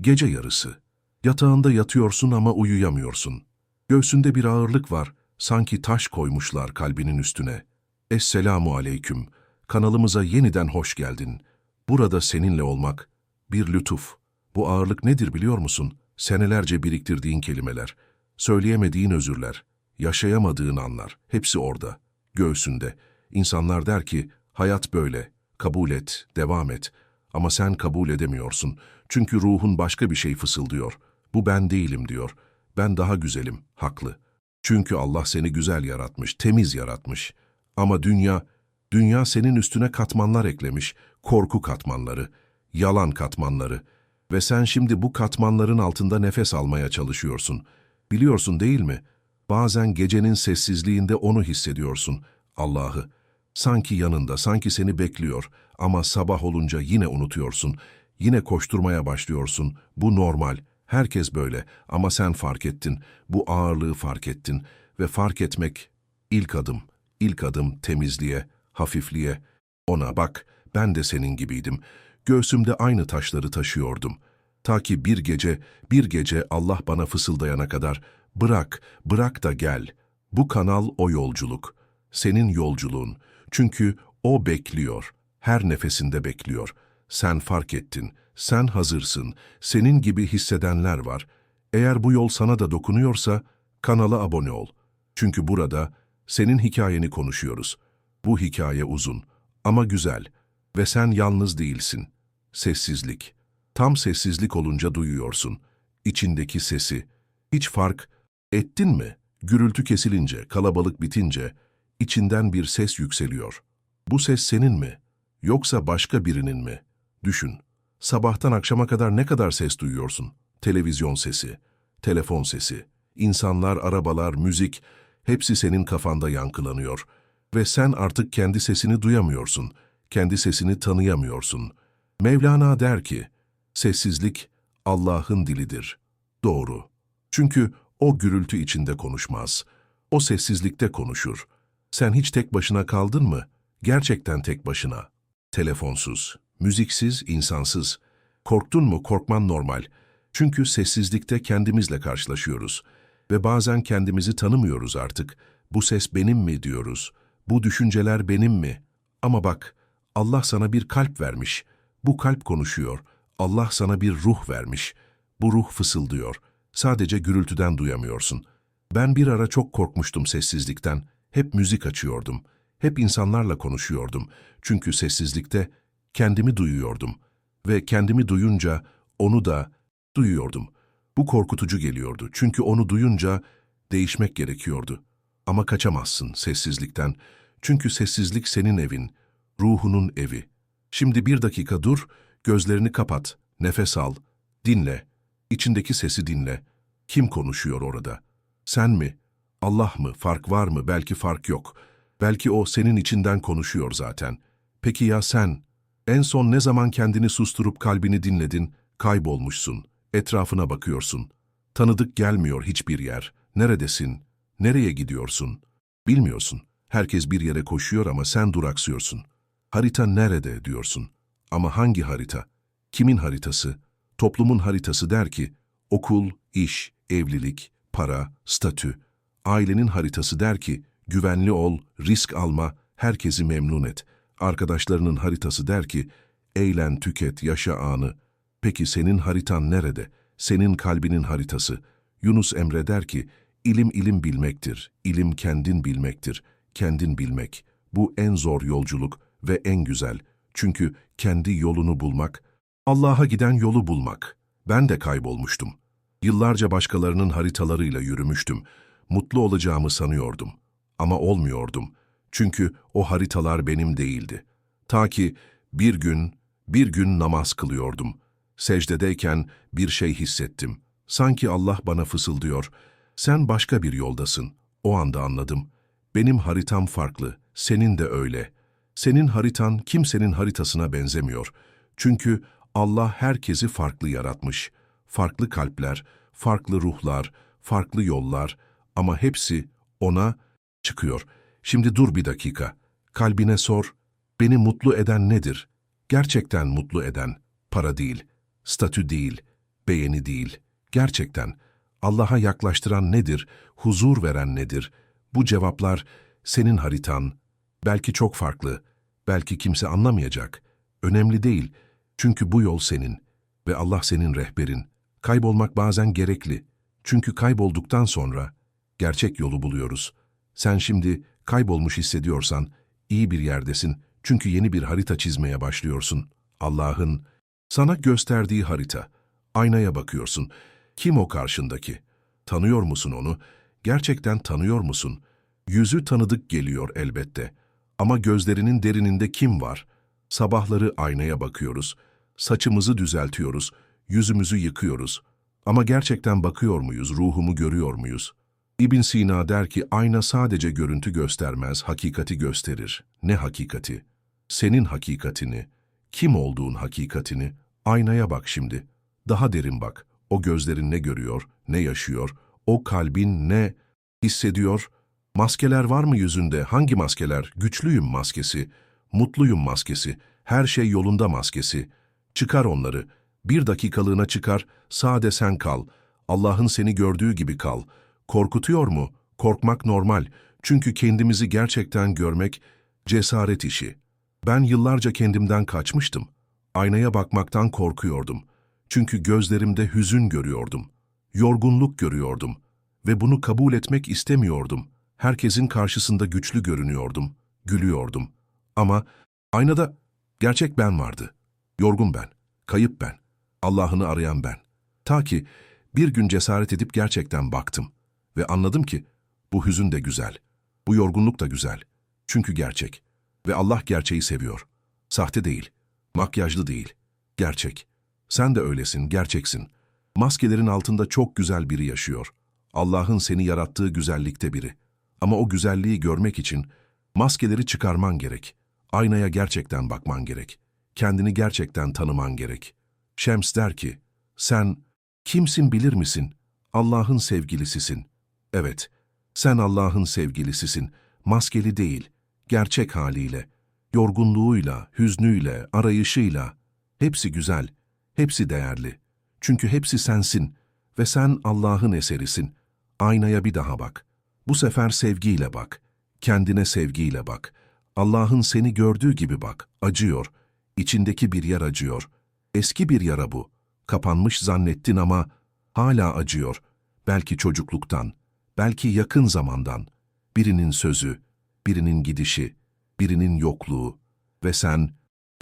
Gece yarısı. Yatağında yatıyorsun ama uyuyamıyorsun. Göğsünde bir ağırlık var, sanki taş koymuşlar kalbinin üstüne. Esselamu aleyküm, kanalımıza yeniden hoş geldin. Burada seninle olmak bir lütuf. Bu ağırlık nedir biliyor musun? Senelerce biriktirdiğin kelimeler, söyleyemediğin özürler, yaşayamadığın anlar, hepsi orada, göğsünde. İnsanlar der ki, hayat böyle, kabul et, devam et. Ama sen kabul edemiyorsun. Çünkü ruhun başka bir şey fısıldıyor. Bu ben değilim diyor. Ben daha güzelim, haklı. Çünkü Allah seni güzel yaratmış, temiz yaratmış. Ama dünya, dünya senin üstüne katmanlar eklemiş, korku katmanları, yalan katmanları. Ve sen şimdi bu katmanların altında nefes almaya çalışıyorsun. Biliyorsun değil mi? Bazen gecenin sessizliğinde onu hissediyorsun, Allah'ı. Sanki yanında, sanki seni bekliyor ama sabah olunca yine unutuyorsun. Yine koşturmaya başlıyorsun. Bu normal. Herkes böyle ama sen fark ettin. Bu ağırlığı fark ettin ve fark etmek ilk adım. İlk adım temizliğe, hafifliğe. Ona bak, ben de senin gibiydim. Göğsümde aynı taşları taşıyordum. Ta ki bir gece, bir gece Allah bana fısıldayana kadar, bırak, bırak da gel. Bu kanal o yolculuk. Senin yolculuğun. Çünkü o bekliyor. Her nefesinde bekliyor. Sen fark ettin. Sen hazırsın. Senin gibi hissedenler var. Eğer bu yol sana da dokunuyorsa kanala abone ol. Çünkü burada senin hikayeni konuşuyoruz. Bu hikaye uzun ama güzel ve sen yalnız değilsin. Sessizlik. Tam sessizlik olunca duyuyorsun. İçindeki sesi. Hiç fark ettin mi? Gürültü kesilince, kalabalık bitince içinden bir ses yükseliyor. Bu ses senin mi? Yoksa başka birinin mi? Düşün. Sabahtan akşama kadar ne kadar ses duyuyorsun? Televizyon sesi, telefon sesi, insanlar, arabalar, müzik, hepsi senin kafanda yankılanıyor. Ve sen artık kendi sesini duyamıyorsun, kendi sesini tanıyamıyorsun. Mevlana der ki, sessizlik Allah'ın dilidir. Doğru. Çünkü o gürültü içinde konuşmaz. O sessizlikte konuşur. Sen hiç tek başına kaldın mı? Gerçekten tek başına. Telefonsuz, müziksiz, insansız. Korktun mu? Korkman normal. Çünkü sessizlikte kendimizle karşılaşıyoruz. Ve bazen kendimizi tanımıyoruz artık. Bu ses benim mi diyoruz. Bu düşünceler benim mi? Ama bak, Allah sana bir kalp vermiş. Bu kalp konuşuyor. Allah sana bir ruh vermiş. Bu ruh fısıldıyor. Sadece gürültüden duyamıyorsun. Ben bir ara çok korkmuştum sessizlikten. Hep müzik açıyordum. Hep insanlarla konuşuyordum. Çünkü sessizlikte kendimi duyuyordum. Ve kendimi duyunca onu da duyuyordum. Bu korkutucu geliyordu. Çünkü onu duyunca değişmek gerekiyordu. Ama kaçamazsın sessizlikten. Çünkü sessizlik senin evin, ruhunun evi. Şimdi bir dakika dur, gözlerini kapat, nefes al, dinle. İçindeki sesi dinle. Kim konuşuyor orada? Sen mi? Allah mı? Fark var mı? Belki fark yok. Belki o senin içinden konuşuyor zaten. Peki ya sen? En son ne zaman kendini susturup kalbini dinledin, kaybolmuşsun, etrafına bakıyorsun. Tanıdık gelmiyor hiçbir yer. Neredesin? Nereye gidiyorsun? Bilmiyorsun. Herkes bir yere koşuyor ama sen duraksıyorsun. Harita nerede diyorsun. Ama hangi harita? Kimin haritası? Toplumun haritası der ki, okul, iş, evlilik, para, statü. Ailenin haritası der ki, güvenli ol, risk alma, herkesi memnun et. Arkadaşlarının haritası der ki, eğlen, tüket, yaşa anı. Peki senin haritan nerede? Senin kalbinin haritası. Yunus Emre der ki, ilim ilim bilmektir, ilim kendin bilmektir, kendin bilmek. Bu en zor yolculuk ve en güzel. Çünkü kendi yolunu bulmak, Allah'a giden yolu bulmak. Ben de kaybolmuştum. Yıllarca başkalarının haritalarıyla yürümüştüm. Mutlu olacağımı sanıyordum. Ama olmuyordum. Çünkü o haritalar benim değildi. Ta ki bir gün, bir gün namaz kılıyordum. Secdedeyken bir şey hissettim. Sanki Allah bana fısıldıyor. Sen başka bir yoldasın. O anda anladım. Benim haritam farklı, senin de öyle. Senin haritan kimsenin haritasına benzemiyor. Çünkü Allah herkesi farklı yaratmış. Farklı kalpler, farklı ruhlar, farklı yollar ama hepsi ona çıkıyor. Şimdi dur bir dakika. Kalbine sor, beni mutlu eden nedir? Gerçekten mutlu eden, para değil, statü değil, beğeni değil. Gerçekten Allah'a yaklaştıran nedir, huzur veren nedir? Bu cevaplar senin haritan. Belki çok farklı, belki kimse anlamayacak. Önemli değil. Çünkü bu yol senin ve Allah senin rehberin. Kaybolmak bazen gerekli. Çünkü kaybolduktan sonra gerçek yolu buluyoruz. Sen şimdi kaybolmuş hissediyorsan iyi bir yerdesin. Çünkü yeni bir harita çizmeye başlıyorsun. Allah'ın sana gösterdiği harita. Aynaya bakıyorsun. Kim o karşındaki? Tanıyor musun onu? Gerçekten tanıyor musun? Yüzü tanıdık geliyor elbette. Ama gözlerinin derininde kim var? Sabahları aynaya bakıyoruz. Saçımızı düzeltiyoruz. Yüzümüzü yıkıyoruz. Ama gerçekten bakıyor muyuz, ruhumu görüyor muyuz? İbn Sina der ki ayna sadece görüntü göstermez, hakikati gösterir. Ne hakikati? Senin hakikatini, kim olduğun hakikatini, aynaya bak şimdi. Daha derin bak. O gözlerin ne görüyor, ne yaşıyor, o kalbin ne hissediyor? Maskeler var mı yüzünde? Hangi maskeler? Güçlüyüm maskesi, mutluyum maskesi, her şey yolunda maskesi. Çıkar onları. Bir dakikalığına çıkar, sade sen kal. Allah'ın seni gördüğü gibi kal. Korkutuyor mu? Korkmak normal. Çünkü kendimizi gerçekten görmek cesaret işi. Ben yıllarca kendimden kaçmıştım. Aynaya bakmaktan korkuyordum. Çünkü gözlerimde hüzün görüyordum. Yorgunluk görüyordum. Ve bunu kabul etmek istemiyordum. Herkesin karşısında güçlü görünüyordum. Gülüyordum. Ama aynada gerçek ben vardı. Yorgun ben, kayıp ben, Allah'ını arayan ben. Ta ki bir gün cesaret edip gerçekten baktım ve anladım ki bu hüzün de güzel, bu yorgunluk da güzel. Çünkü gerçek ve Allah gerçeği seviyor. Sahte değil, makyajlı değil, gerçek. Sen de öylesin, gerçeksin. Maskelerin altında çok güzel biri yaşıyor. Allah'ın seni yarattığı güzellikte biri. Ama o güzelliği görmek için maskeleri çıkarman gerek. Aynaya gerçekten bakman gerek. Kendini gerçekten tanıman gerek. Şems der ki, sen kimsin bilir misin? Allah'ın sevgilisisin. Evet, sen Allah'ın sevgilisisin. Maskeli değil, gerçek haliyle, yorgunluğuyla, hüznüyle, arayışıyla. Hepsi güzel, hepsi değerli. Çünkü hepsi sensin ve sen Allah'ın eserisin. Aynaya bir daha bak. Bu sefer sevgiyle bak. Kendine sevgiyle bak. Allah'ın seni gördüğü gibi bak. Acıyor. İçindeki bir yer acıyor. Eski bir yara bu. Kapanmış zannettin ama hala acıyor. Belki çocukluktan, belki yakın zamandan. Birinin sözü, birinin gidişi, birinin yokluğu ve sen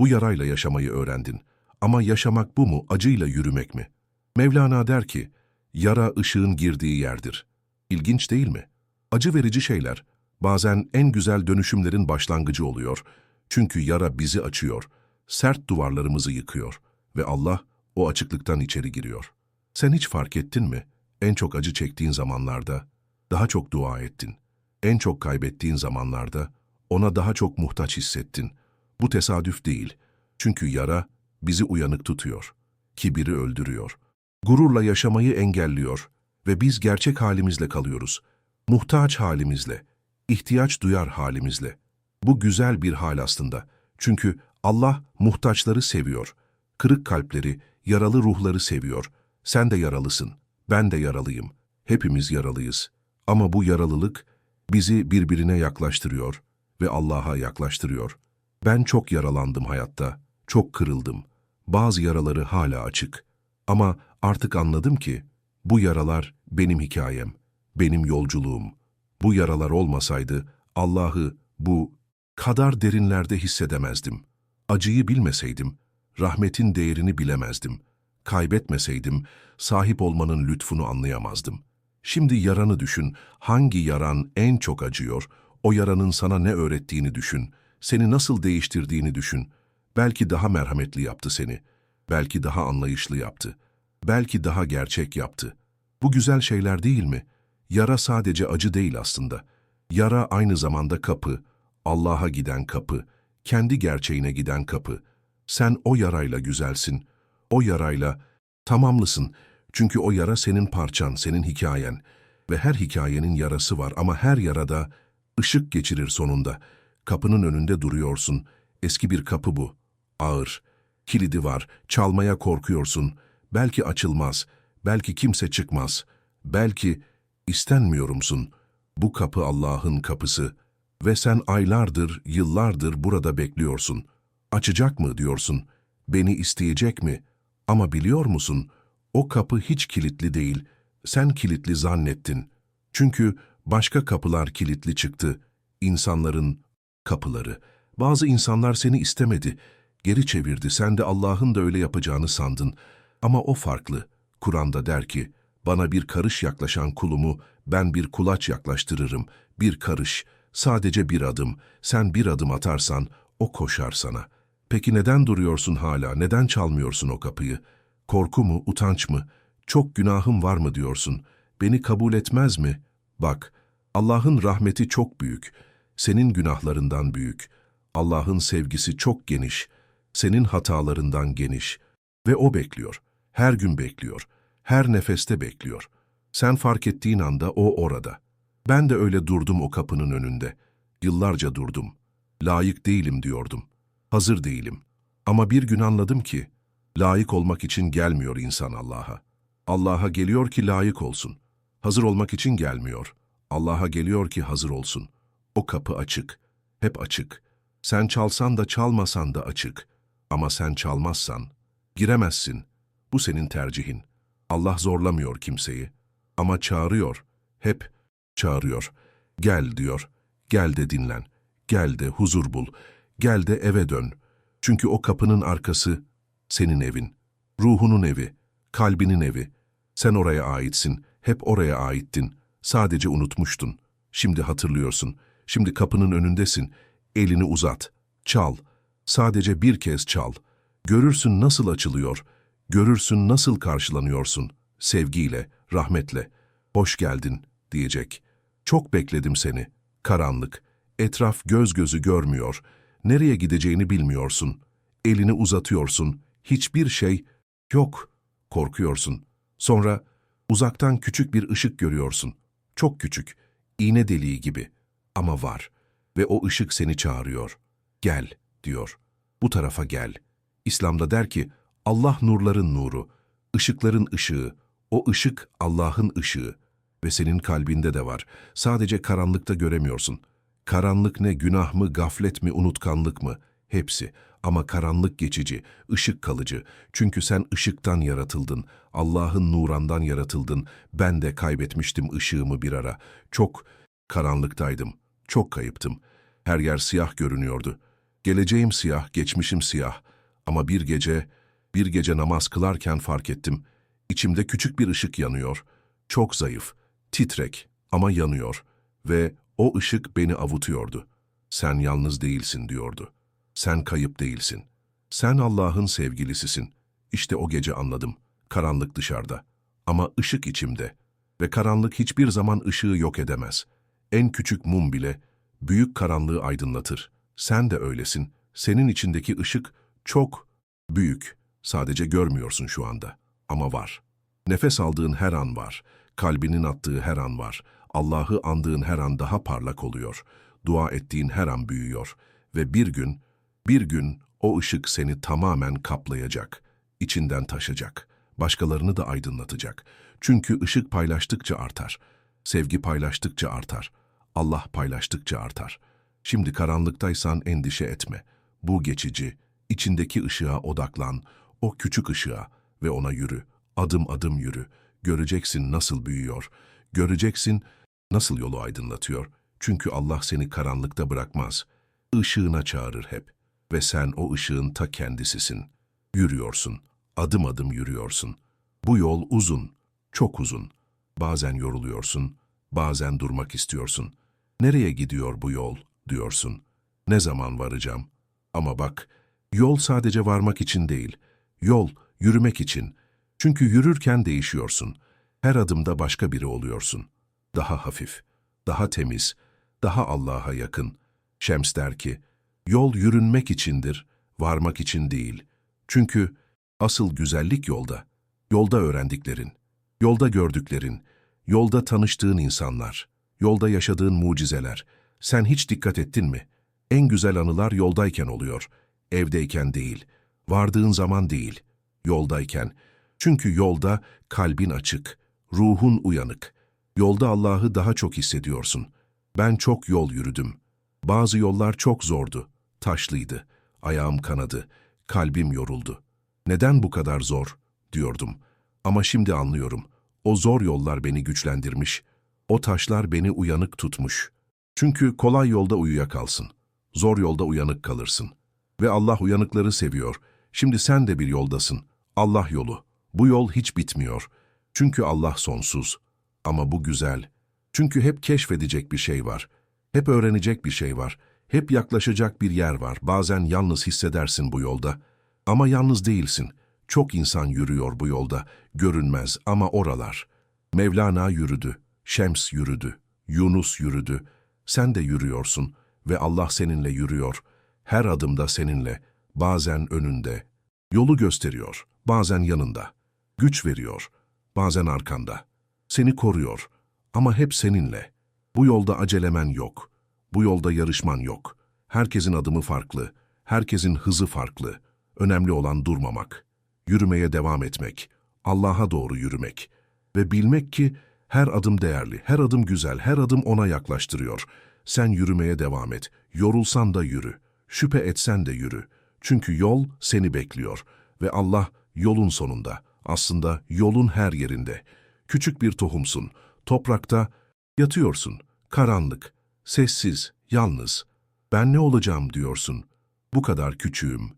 bu yarayla yaşamayı öğrendin. Ama yaşamak bu mu, acıyla yürümek mi? Mevlana der ki, yara ışığın girdiği yerdir. İlginç değil mi? Acı verici şeyler, bazen en güzel dönüşümlerin başlangıcı oluyor. Çünkü yara bizi açıyor, sert duvarlarımızı yıkıyor ve Allah o açıklıktan içeri giriyor. Sen hiç fark ettin mi? En çok acı çektiğin zamanlarda daha çok dua ettin. En çok kaybettiğin zamanlarda ona daha çok muhtaç hissettin. Bu tesadüf değil. Çünkü yara bizi uyanık tutuyor. Kibiri öldürüyor. Gururla yaşamayı engelliyor ve biz gerçek halimizle kalıyoruz. Muhtaç halimizle, ihtiyaç duyar halimizle. Bu güzel bir hal aslında. Çünkü Allah muhtaçları seviyor. Kırık kalpleri, yaralı ruhları seviyor. Sen de yaralısın, ben de yaralıyım. Hepimiz yaralıyız. Ama bu yaralılık bizi birbirine yaklaştırıyor ve Allah'a yaklaştırıyor. Ben çok yaralandım hayatta, çok kırıldım. Bazı yaraları hala açık. Ama artık anladım ki bu yaralar benim hikayem, benim yolculuğum. Bu yaralar olmasaydı Allah'ı bu kadar derinlerde hissedemezdim. Acıyı bilmeseydim, rahmetin değerini bilemezdim. Kaybetmeseydim, sahip olmanın lütfunu anlayamazdım. Şimdi yaranı düşün, hangi yaran en çok acıyor, o yaranın sana ne öğrettiğini düşün, seni nasıl değiştirdiğini düşün. Belki daha merhametli yaptı seni, belki daha anlayışlı yaptı, belki daha gerçek yaptı. Bu güzel şeyler değil mi? Yara sadece acı değil aslında. Yara aynı zamanda kapı, Allah'a giden kapı, kendi gerçeğine giden kapı. Sen o yarayla güzelsin, o yarayla tamamlısın. Çünkü o yara senin parçan, senin hikayen. Ve her hikayenin yarası var ama her yarada ışık geçirir sonunda. Kapının önünde duruyorsun. Eski bir kapı bu. Ağır. Kilidi var, çalmaya korkuyorsun. Belki açılmaz, belki kimse çıkmaz. Belki istenmiyorumsun. Bu kapı Allah'ın kapısı ve sen aylardır, yıllardır burada bekliyorsun. Açacak mı diyorsun? Beni isteyecek mi? Ama biliyor musun? O kapı hiç kilitli değil. Sen kilitli zannettin. Çünkü başka kapılar kilitli çıktı. İnsanların kapıları. Bazı insanlar seni istemedi. Geri çevirdi. Sen de Allah'ın da öyle yapacağını sandın. Ama o farklı. Kur'an'da der ki, bana bir karış yaklaşan kulumu ben bir kulaç yaklaştırırım. Bir karış, sadece bir adım. Sen bir adım atarsan o koşar sana. Peki neden duruyorsun hala? Neden çalmıyorsun o kapıyı? Korku mu, utanç mı? Çok günahım var mı diyorsun? Beni kabul etmez mi? Bak, Allah'ın rahmeti çok büyük. Senin günahlarından büyük. Allah'ın sevgisi çok geniş. Senin hatalarından geniş. Ve O bekliyor. Her gün bekliyor. Her nefeste bekliyor. Sen fark ettiğin anda O orada. Ben de öyle durdum o kapının önünde. Yıllarca durdum. Layık değilim diyordum. Hazır değilim. Ama bir gün anladım ki, layık olmak için gelmiyor insan Allah'a. Allah'a geliyor ki layık olsun. Hazır olmak için gelmiyor. Allah'a geliyor ki hazır olsun. O kapı açık. Hep açık. Sen çalsan da çalmasan da açık. Ama sen çalmazsan, giremezsin. Bu senin tercihin. Allah zorlamıyor kimseyi. Ama çağırıyor. Hep çağırıyor. Gel diyor. Gel de dinlen. Gel de huzur bul. Gel de eve dön. Çünkü o kapının arkası senin evin. Ruhunun evi, kalbinin evi. Sen oraya aitsin. Hep oraya aittin. Sadece unutmuştun. Şimdi hatırlıyorsun. Şimdi kapının önündesin. Elini uzat. Çal. Sadece bir kez çal. Görürsün nasıl açılıyor. Görürsün nasıl karşılanıyorsun. Sevgiyle, rahmetle. Hoş geldin diyecek. Çok bekledim seni. Karanlık. Etraf göz gözü görmüyor. Nereye gideceğini bilmiyorsun. Elini uzatıyorsun. Hiçbir şey yok. Korkuyorsun. Sonra uzaktan küçük bir ışık görüyorsun. Çok küçük. iğne deliği gibi. Ama var. Ve o ışık seni çağırıyor. Gel, diyor. Bu tarafa gel. İslam'da der ki, Allah nurların nuru, ışıkların ışığı, o ışık Allah'ın ışığı ve senin kalbinde de var. Sadece karanlıkta göremiyorsun. Karanlık ne, günah mı, gaflet mi, unutkanlık mı? Hepsi. Ama karanlık geçici, ışık kalıcı. Çünkü sen ışıktan yaratıldın. Allah'ın nurandan yaratıldın. Ben de kaybetmiştim ışığımı bir ara. Çok karanlıktaydım. Çok kayıptım. Her yer siyah görünüyordu. Geleceğim siyah, geçmişim siyah. Ama bir gece, bir gece namaz kılarken fark ettim. İçimde küçük bir ışık yanıyor. Çok zayıf, titrek ama yanıyor. Ve o ışık beni avutuyordu. Sen yalnız değilsin diyordu. Sen kayıp değilsin. Sen Allah'ın sevgilisisin. İşte o gece anladım. Karanlık dışarıda. Ama ışık içimde. Ve karanlık hiçbir zaman ışığı yok edemez. En küçük mum bile büyük karanlığı aydınlatır. Sen de öylesin. Senin içindeki ışık çok büyük. Sadece görmüyorsun şu anda. Ama var. Nefes aldığın her an var. Kalbinin attığı her an var. Allah'ı andığın her an daha parlak oluyor. Dua ettiğin her an büyüyor. Ve bir gün, bir gün o ışık seni tamamen kaplayacak. içinden taşacak. Başkalarını da aydınlatacak. Çünkü ışık paylaştıkça artar. Sevgi paylaştıkça artar. Allah paylaştıkça artar. Şimdi karanlıktaysan endişe etme. Bu geçici. İçindeki ışığa odaklan. O küçük ışığa ve ona yürü. Adım adım yürü. Göreceksin nasıl büyüyor. Göreceksin nasıl yolu aydınlatıyor. Çünkü Allah seni karanlıkta bırakmaz. Işığına çağırır hep. Ve sen o ışığın ta kendisisin. Yürüyorsun. Adım adım yürüyorsun. Bu yol uzun. Çok uzun. Bazen yoruluyorsun. Bazen durmak istiyorsun. Nereye gidiyor bu yol diyorsun. Ne zaman varacağım? Ama bak, yol sadece varmak için değil. Yol yürümek için. Çünkü yürürken değişiyorsun. Her adımda başka biri oluyorsun. Daha hafif, daha temiz, daha Allah'a yakın. Şems der ki, yol yürünmek içindir, varmak için değil. Çünkü asıl güzellik yolda. Yolda öğrendiklerin, yolda gördüklerin, yolda tanıştığın insanlar, yolda yaşadığın mucizeler. Sen hiç dikkat ettin mi? En güzel anılar yoldayken oluyor. Evdeyken değil, vardığın zaman değil, yoldayken. Çünkü yolda kalbin açık, ruhun uyanık. Yolda Allah'ı daha çok hissediyorsun. Ben çok yol yürüdüm. Bazı yollar çok zordu, taşlıydı. Ayağım kanadı, kalbim yoruldu. Neden bu kadar zor, diyordum. Ama şimdi anlıyorum. O zor yollar beni güçlendirmiş. O taşlar beni uyanık tutmuş. Çünkü kolay yolda uyuyakalsın. Zor yolda uyanık kalırsın. Ve Allah uyanıkları seviyor. Şimdi sen de bir yoldasın. Allah yolu. Bu yol hiç bitmiyor. Çünkü Allah sonsuz. Ama bu güzel. Çünkü hep keşfedecek bir şey var. Hep öğrenecek bir şey var. Hep yaklaşacak bir yer var. Bazen yalnız hissedersin bu yolda. Ama yalnız değilsin. Çok insan yürüyor bu yolda. Görünmez ama oralar. Mevlana yürüdü. Şems yürüdü. Yunus yürüdü. Sen de yürüyorsun ve Allah seninle yürüyor. Her adımda seninle, bazen önünde. Yolu gösteriyor, bazen yanında. Güç veriyor, bazen arkanda. Seni koruyor ama hep seninle. Bu yolda acelemen yok. Bu yolda yarışman yok. Herkesin adımı farklı, herkesin hızı farklı. Önemli olan durmamak. Yürümeye devam etmek, Allah'a doğru yürümek. Ve bilmek ki her adım değerli, her adım güzel, her adım ona yaklaştırıyor. Sen yürümeye devam et. Yorulsan da yürü. Şüphe etsen de yürü. Çünkü yol seni bekliyor. Ve Allah yolun sonunda. Aslında yolun her yerinde. Küçük bir tohumsun. Toprakta yatıyorsun. Karanlık, sessiz, yalnız. Ben ne olacağım diyorsun. Bu kadar küçüğüm,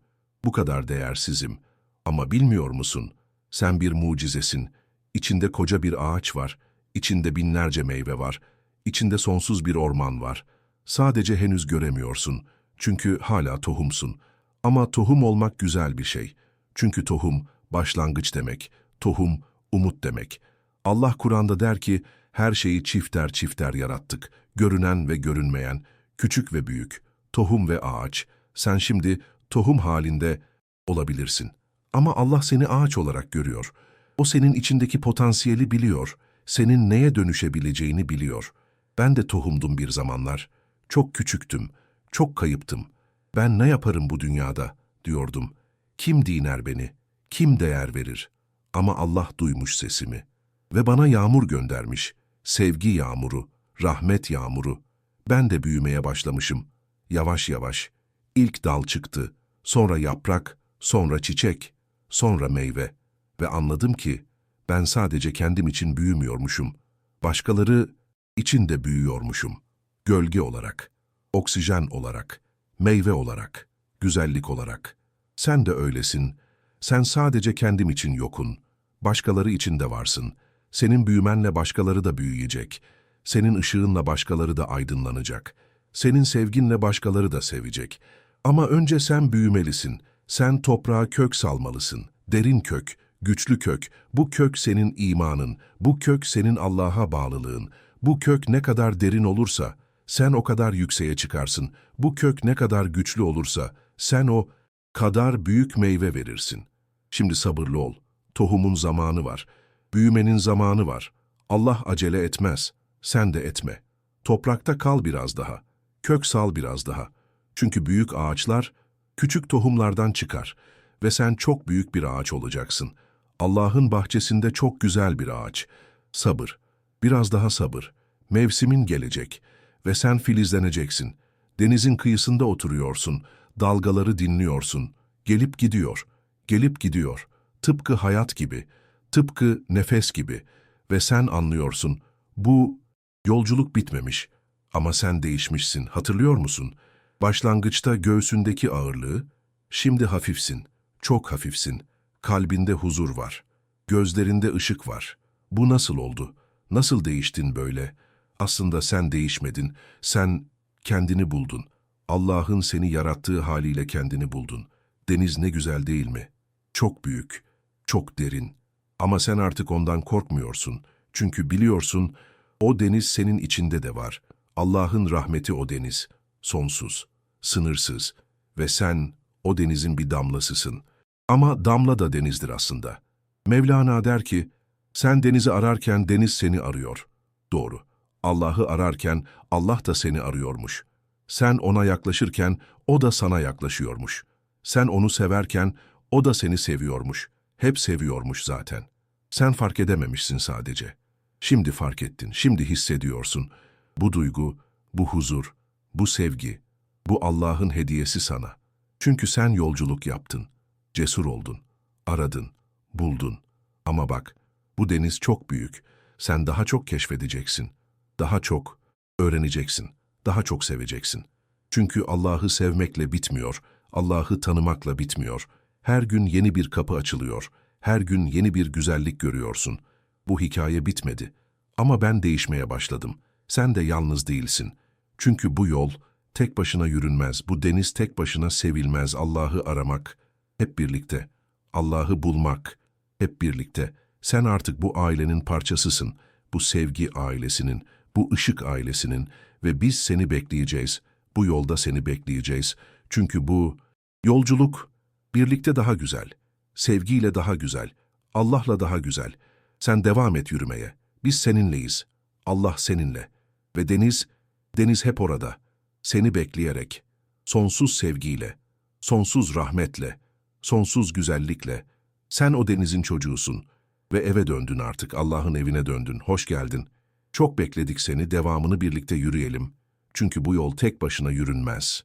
bu kadar değersizim. Ama bilmiyor musun? Sen bir mucizesin. İçinde koca bir ağaç var. İçinde binlerce meyve var. İçinde sonsuz bir orman var. Sadece henüz göremiyorsun. Çünkü hala tohumsun. Ama tohum olmak güzel bir şey. Çünkü tohum başlangıç demek. Tohum umut demek. Allah Kur'an'da der ki, her şeyi çifter çifter yarattık. Görünen ve görünmeyen, küçük ve büyük, tohum ve ağaç. Sen şimdi tohum halinde olabilirsin. Ama Allah seni ağaç olarak görüyor. O senin içindeki potansiyeli biliyor. Senin neye dönüşebileceğini biliyor. Ben de tohumdum bir zamanlar. Çok küçüktüm, çok kayıptım. Ben ne yaparım bu dünyada, diyordum. Kim diner beni, kim değer verir? Ama Allah duymuş sesimi. Ve bana yağmur göndermiş. Sevgi yağmuru, rahmet yağmuru. Ben de büyümeye başlamışım. Yavaş yavaş. İlk dal çıktı, sonra yaprak, sonra çiçek, sonra meyve. Ve anladım ki ben sadece kendim için büyümüyormuşum. Başkaları için de büyüyormuşum. Gölge olarak, oksijen olarak, meyve olarak, güzellik olarak. Sen de öylesin. Sen sadece kendim için yokun. Başkaları için de varsın. Senin büyümenle başkaları da büyüyecek. Senin ışığınla başkaları da aydınlanacak. Senin sevginle başkaları da sevecek. Ama önce sen büyümelisin. Sen toprağa kök salmalısın. Derin kök, güçlü kök. Bu kök senin imanın. Bu kök senin Allah'a bağlılığın. Bu kök ne kadar derin olursa, sen o kadar yükseğe çıkarsın. Bu kök ne kadar güçlü olursa, sen o kadar büyük meyve verirsin. Şimdi sabırlı ol. Tohumun zamanı var. Büyümenin zamanı var. Allah acele etmez. Sen de etme. Toprakta kal biraz daha. Kök sal biraz daha. Çünkü büyük ağaçlar küçük tohumlardan çıkar ve sen çok büyük bir ağaç olacaksın. Allah'ın bahçesinde çok güzel bir ağaç. Sabır. Biraz daha sabır. Mevsimin gelecek ve sen filizleneceksin. Denizin kıyısında oturuyorsun. Dalgaları dinliyorsun. Gelip gidiyor. Gelip gidiyor. Tıpkı hayat gibi. Tıpkı nefes gibi. Ve sen anlıyorsun. Bu yolculuk bitmemiş. Ama sen değişmişsin. Hatırlıyor musun? Başlangıçta göğsündeki ağırlığı, şimdi hafifsin. Çok hafifsin. Kalbinde huzur var. Gözlerinde ışık var. Bu nasıl oldu? Nasıl değiştin böyle? Aslında sen değişmedin. Sen kendini buldun. Allah'ın seni yarattığı haliyle kendini buldun. Deniz ne güzel değil mi? Çok büyük, çok derin. Ama sen artık ondan korkmuyorsun. Çünkü biliyorsun, o deniz senin içinde de var. Allah'ın rahmeti o deniz. Sonsuz, sınırsız. Ve sen o denizin bir damlasısın. Ama damla da denizdir aslında. Mevlana der ki, sen denizi ararken deniz seni arıyor. Doğru. Allah'ı ararken Allah da seni arıyormuş. Sen ona yaklaşırken o da sana yaklaşıyormuş. Sen onu severken o da seni seviyormuş. Hep seviyormuş zaten. Sen fark edememişsin sadece. Şimdi fark ettin, şimdi hissediyorsun. Bu duygu, bu huzur, bu sevgi, bu Allah'ın hediyesi sana. Çünkü sen yolculuk yaptın, cesur oldun, aradın, buldun. Ama bak, bu deniz çok büyük. Sen daha çok keşfedeceksin. Daha çok öğreneceksin. Daha çok seveceksin. Çünkü Allah'ı sevmekle bitmiyor, Allah'ı tanımakla bitmiyor. Her gün yeni bir kapı açılıyor. Her gün yeni bir güzellik görüyorsun. Bu hikaye bitmedi. Ama ben değişmeye başladım. Sen de yalnız değilsin. Çünkü bu yol tek başına yürünmez, bu deniz tek başına sevilmez. Allah'ı aramak, hep birlikte. Allah'ı bulmak, hep birlikte. Sen artık bu ailenin parçasısın. Bu sevgi ailesinin, bu ışık ailesinin ve biz seni bekleyeceğiz. Bu yolda seni bekleyeceğiz. Çünkü bu yolculuk birlikte daha güzel, sevgiyle daha güzel, Allah'la daha güzel. Sen devam et yürümeye. Biz seninleyiz. Allah seninle. Ve deniz, deniz hep orada. Seni bekleyerek, sonsuz sevgiyle, sonsuz rahmetle, sonsuz güzellikle. Sen o denizin çocuğusun ve eve döndün artık, Allah'ın evine döndün. Hoş geldin. Çok bekledik seni, devamını birlikte yürüyelim. Çünkü bu yol tek başına yürünmez.